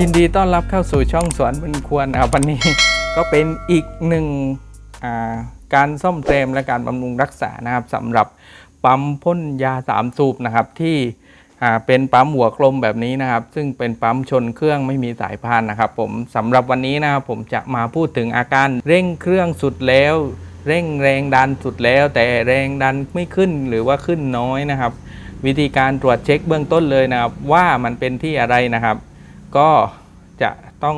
ยินดีต้อนรับเข้าสู่ช่องสวนบนควรนะครับวันนี้ ก็เป็นอีกหนึ่งการซ่อมแซมและการบำรุงรักษานะครับสำหรับปั๊มพ่นยาสามสูบนะครับที่เป็นปั๊มหัวกลมแบบนี้นะครับ ซึ่งเป็นปั๊มชนเครื่องไม่มีสายพานนะครับ ผมสำหรับวันนี้นะครับผมจะมาพูดถึงอาการเร่งเครื่องสุดแล้ว เร่งแรงดันสุดแล้ว แต่แรงดันไม่ขึ้นหรือว่าขึ้นน้อยนะครับ วิธีการตรวจเช็คเบื้องต้นเลยนะครับ ว่ามันเป็นที่อะไรนะครับ ก็จะต้อง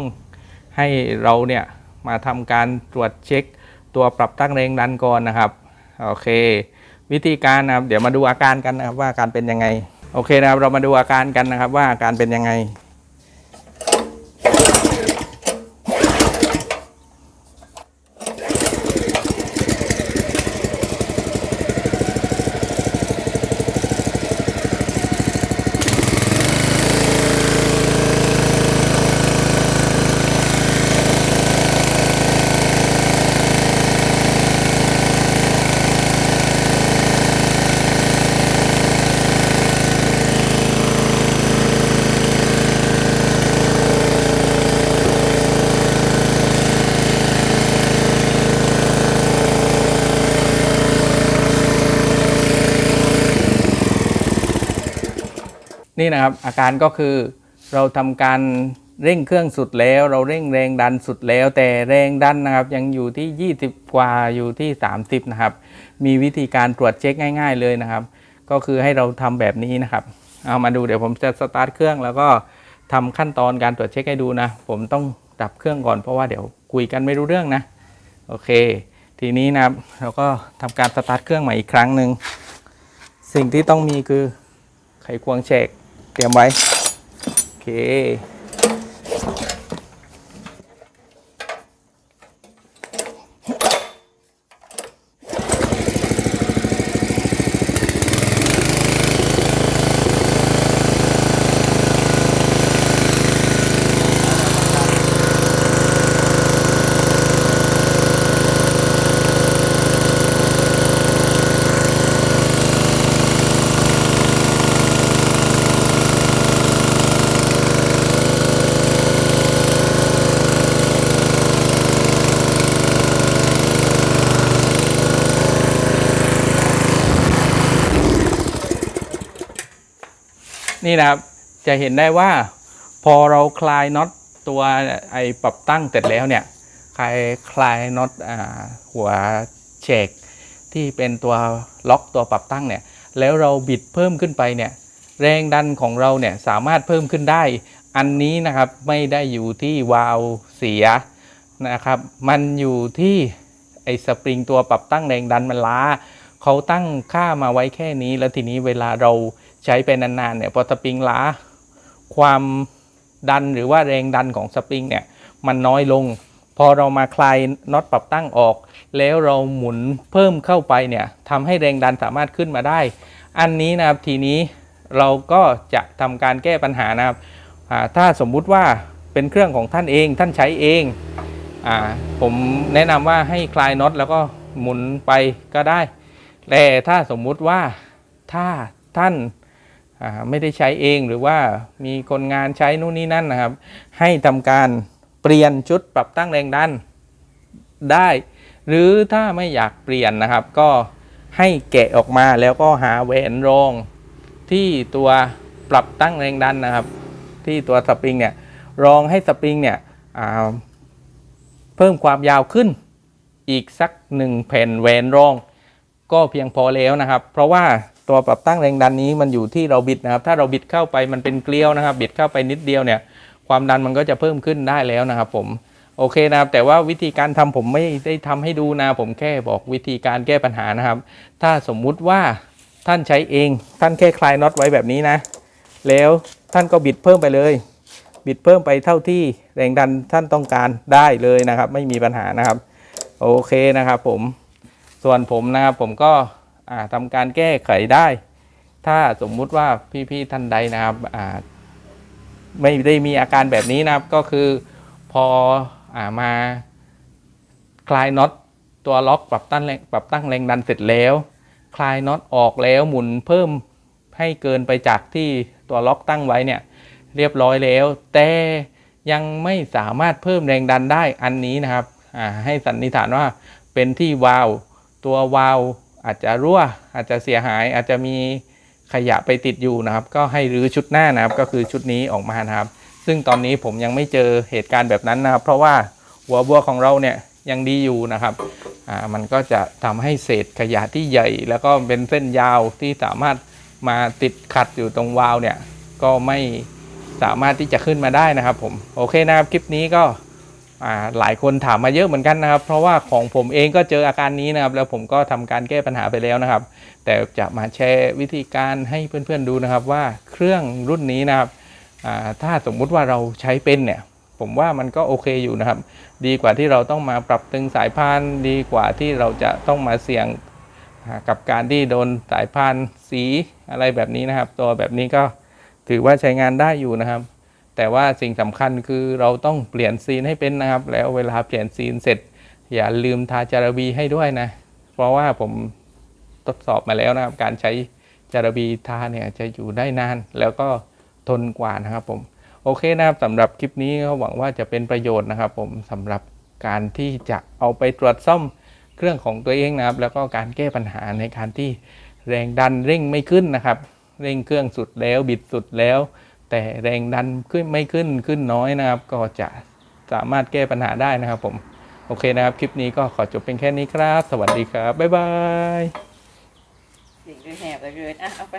ให้เราเนี่ยมาทำการตรวจเช็ค ตัวปรับตั้งแรงดันก่อนนะครับโอเค วิธีการนะครับเดี๋ยวมาดูอาการกันนะครับว่าอาการเป็นยังไงโอเคนะครับเรามาดูอาการกันนะครับว่าอาการเป็นยังไง นี่นะครับอาการก็คือเราทำการเร่งเครื่องสุดแล้ว เราเร่งแรงดันสุดแล้ว แต่แรงดันนะครับยังอยู่ที่ 20 กว่าอยู่ที่ 30 นะครับ มีวิธีการตรวจเช็คง่าย ๆเลยนะครับ ก็คือให้เราทำแบบนี้นะครับ เอามาดูเดี๋ยวผมจะสตาร์ทเครื่องแล้วก็ทำขั้นตอนการตรวจเช็คให้ดูนะ ผมต้องดับเครื่องก่อนเพราะว่าเดี๋ยวคุยกันไม่รู้เรื่องนะ โอเค ทีนี้นะครับเราก็ทำการสตาร์ทเครื่องใหม่อีกครั้งหนึ่งสิ่งที่ต้องมีคือไขควงเช็ค เตรียมไว้ โอเค นี่นะครับจะเห็นได้ว่าพอเราคลายน็อตตัวไอปรับตั้งเสร็จแล้วเนี่ยคลายคลายน็อตอหัวเชกที่เป็นตัวล็อกตัวปรับตั้งเนี่ยแล้วเราบิดเพิ่มขึ้นไปเนี่ยแรงดันของเราเนี่ยสามารถเพิ่มขึ้นได้ อันนี้นะครับไม่ได้อยู่ที่วาล์วเสียนะครับ มันอยู่ที่ไอสปริงตัวปรับตั้งแรงดันมันล้า เขาตั้งค่ามาไว้แค่นี้ แล้วทีนี้เวลาเราใช้ไปนานๆเนี่ยพอสปริงล้า ความดันหรือว่าแรงดันของสปริงเนี่ยมันน้อยลง พอเรามาคลายน็อตปรับตั้งออก แล้วเราหมุนเพิ่มเข้าไปเนี่ยทำให้แรงดันสามารถขึ้นมาได้ อันนี้นะครับทีนี้เราก็จะทำการแก้ปัญหานะครับถ้าสมมุติว่าเป็นเครื่องของท่านเองท่านใช้เองอผมแนะนำว่าให้คลายน็อตแล้วก็หมุนไปก็ได้ แต่ถ้าสมมุติว่าถ้าท่านาไม่ได้ใช้เองหรือว่ามีคนงานใช้นู่นนี่นั่นนะครับ ให้ทำการเปลี่ยนชุดปรับตั้งแรงดันได้ หรือถ้าไม่อยากเปลี่ยนนะครับ ก็ให้แกะออกมาแล้วก็หาแหวนรองที่ตัวปรับตั้งแรงดันนะครับ ที่ตัวสปริงเนี่ยรองให้สปริงเนี่ยเพิ่มความยาวขึ้นอีกสักหนึ่งแผ่นแหวนรอง ก็เพียงพอแล้วนะครับ เพราะว่าตัวปรับตั้งแรงดันนี้มันอยู่ที่เราบิดนะครับ ถ้าเราบิดเข้าไปมันเป็นเกลียวนะครับ บิดเข้าไปนิดเดียวเนี่ย ความดันมันก็จะเพิ่มขึ้นได้แล้วนะครับ ผมโอเคนะครับ แต่ว่าวิธีการทำผมไม่ได้ทำให้ดูนะผมแค่บอกวิธีการแก้ปัญหานะครับ ถ้าสมมุติว่าท่านใช้เอง ท่านแค่คลายน็อตไว้แบบนี้นะ แล้วท่านก็บิดเพิ่มไปเลย บิดเพิ่มไปเท่าที่แรงดันท่านต้องการได้เลยนะครับ ไม่มีปัญหานะครับ โอเคนะครับผม ส่วนผมนะครับผมก็อ่าทำการแก้ไขได้ ถ้าสมมุติว่าพี่ๆท่านใดนะครับไม่ได้มีอาการแบบนี้นะครับก็คือพออามาคลายน็อตตัวล็อกปรับตั้งแรงปรับตั้งแรงดันเสร็จแล้ว คลายน็อตออกแล้วหมุนเพิ่มให้เกินไปจากที่ตัวล็อกตั้งไว้เนี่ยเรียบร้อยแล้ว แต่ยังไม่สามารถเพิ่มแรงดันได้อันนี้นะครับให้สันนิษฐานว่าเป็นที่วาล์ว ตัววาล์วอาจจะรั่วอาจจะเสียหายอาจจะมีขยะไปติดอยู่นะครับ ก็ให้รื้อชุดหน้านะครับ ก็คือชุดนี้ออกมานะครับ ซึ่งตอนนี้ผมยังไม่เจอเหตุการณ์แบบนั้นนะครับ เพราะว่าหัวบัวของเราเนี่ยยังดีอยู่นะครับอ่ามันก็จะทำให้เศษขยะที่ใหญ่ แล้วก็เป็นเส้นยาวที่สามารถมาติดขัดอยู่ตรงวาล์วเนี่ยก็ไม่สามารถที่จะขึ้นมาได้นะครับผมโอเคนะครับคลิปนี้ก็ หลายคนถามมาเยอะเหมือนกันนะครับ เพราะว่าของผมเองก็เจออาการนี้นะครับ แล้วผมก็ทำการแก้ปัญหาไปแล้วนะครับ แต่จะมาแชร์วิธีการให้เพื่อนๆดูนะครับว่าเครื่องรุ่นนี้นะครับถ้าสมมุติว่าเราใช้เป็นเนี่ย ผมว่ามันก็โอเคอยู่นะครับ ดีกว่าที่เราต้องมาปรับตึงสายพานดีกว่าที่เราจะต้องมาเสี่ยงกับการที่โดนสายพานสีอะไรแบบนี้นะครับ ตัวแบบนี้ก็ถือว่าใช้งานได้อยู่นะครับ แต่ว่าสิ่งสำคัญคือเราต้องเปลี่ยนซีนให้เป็นนะครับ แล้วเวลาเปลี่ยนซีนเสร็จ อย่าลืมทาจารบีให้ด้วยนะ เพราะว่าผมทดสอบมาแล้วนะครับ การใช้จารบีทาเนี่ยจะอยู่ได้นาน แล้วก็ทนกว่านะครับผมโอเคนะครับสำหรับคลิปนี้ก็หวังว่าจะเป็นประโยชน์นะครับ ผมสำหรับการที่จะเอาไปตรวจซ่อมเครื่องของตัวเองนะครับ แล้วก็การแก้ปัญหาในการที่แรงดันเร่งไม่ขึ้นนะครับ เร่งเครื่องสุดแล้วบิดสุดแล้ว แต่แรงดันขึ้นไม่ขึ้นขึ้นน้อยนะครับ ก็จะสามารถแก้ปัญหาได้นะครับผม โอเคนะครับ คลิปนี้ก็ขอจบเป็นแค่นี้ครับ สวัสดีครับ บ๊ายบายสิ่งดูแหบเลยอะเอาไป